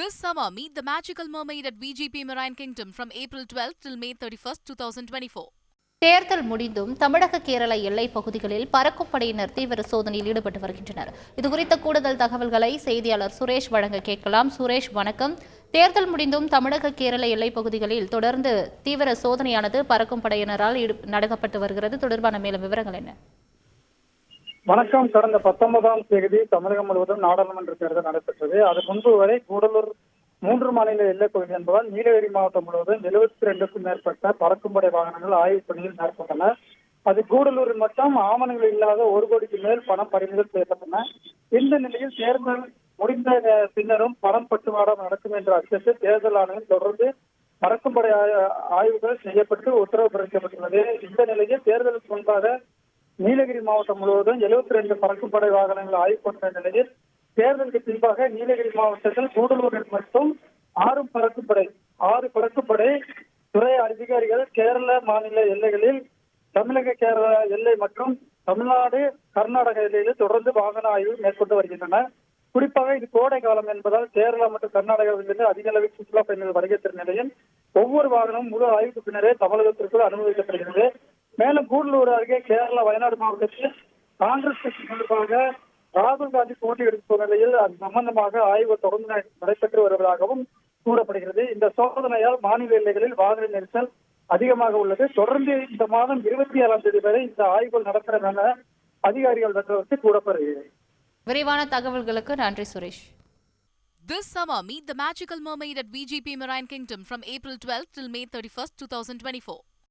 This summer, meet the magical mermaid at VGP Marine Kingdom from April 12th till May 31st, 2024. தேர்தல் முடிந்தும் தமிழக கேரள எல்லைப் பகுதிகளில் பறக்கும் படையினர் தீவிர சோதனையில் ஈடுபட்டு வருகின்றனர். இதுகுறித்த கூடுதல் தகவல்களை செய்தியாளர் சுரேஷ் வழங்க கேட்கலாம். சுரேஷ் வணக்கம். தேர்தல் முடிந்தும் தமிழக கேரள எல்லைப் பகுதிகளில் தொடர்ந்து தீவிர சோதனையானது பறக்கும் படையினரால் ஈடு- நடத்தப்பட்டு வருகிறது. தொடர்பான மேலும் விவரங்கள் என்ன? வணக்கம். கடந்த பத்தொன்பதாம் தேதி தமிழகம் முழுவதும் நாடாளுமன்ற தேர்தல் நடைபெற்றது. அது முன்பு வரை கூடலூர் மூன்று மாநில எல்லைப் பகுதி என்பதால் நீலகிரி மாவட்டம் முழுவதும் எழுபத்தி ரெண்டுக்கும் மேற்பட்ட பறக்கும்படை வாகனங்கள் ஆய்வுப் பணியில் மேற்கொண்டன. அது கூடலூரில் மட்டும் ஆவணங்கள் இல்லாத ஒரு கோடிக்கு மேல் பணம் பறிமுதல் செய்யப்பட்டன. இந்த நிலையில் தேர்தல் முடிந்த பின்னரும் பணம் பட்டுவாடம் நடக்கும் என்ற அச்சத்தில் தேர்தல் ஆணையம் தொடர்ந்து பறக்கும்படை ஆய்வுகள் செய்யப்பட்டு உத்தரவு பிறப்பிக்கப்பட்டுள்ளது. இந்த நிலையில் தேர்தலுக்கு முன்பாக நீலகிரி மாவட்டம் முழுவதும் 72 ரெண்டு பறக்குப்படை வாகனங்கள் ஆய்வு பண்ண நிலையில் தேர்தலுக்கு பின்பாக நீலகிரி மாவட்டத்தில் கூடலூரில் மட்டும் ஆறு பறக்குப்படை ஆறு பறக்குப்படை துறை அதிகாரிகள் கேரள மாநில எல்லைகளில் தமிழக கேரள எல்லை மற்றும் தமிழ்நாடு கர்நாடக எல்லையில் தொடர்ந்து வாகன ஆய்வு மேற்கொண்டு வருகின்றன. குறிப்பாக இது கோடை காலம் என்பதால் கேரளா மற்றும் கர்நாடகாவிலிருந்து அதிக அளவில் சுற்றுலா பயணிகள் வருகை நிலையில் ஒவ்வொரு வாகனமும் முழு ஆய்வுக்கு பின்னரே தமிழகத்திற்குள் அனுமதிக்கப்படுகிறது. மேலும் கூடலூர் அருகே கேரளா வயநாடு மாவட்டத்தில் காங்கிரஸ் கட்சி சார்பாக ராகுல் காந்தி போட்டியிடும் நிலையில் அது சம்பந்தமாக ஆய்வு தொடர்ந்து நட- நடைபெற்று வருவதாகவும் கூறப்படுகிறது. இந்த சோதனையால் மாநில எல்லைகளில் வாகன நெரிசல் அதிகமாக உள்ளது. தொடர்ந்து இந்த மாதம் இருபத்தி ஏழாம் தேதி வரை இந்த ஆய்வுகள் நடத்தப்படும் என அதிகாரிகள் தரப்பிற்கு கூறப்படுகிறது. விரிவான தகவல்களுக்கு நன்றி Suresh. This summer, meet the magical mermaid at VGP Marine Kingdom from April 12th till May 31st, 2024.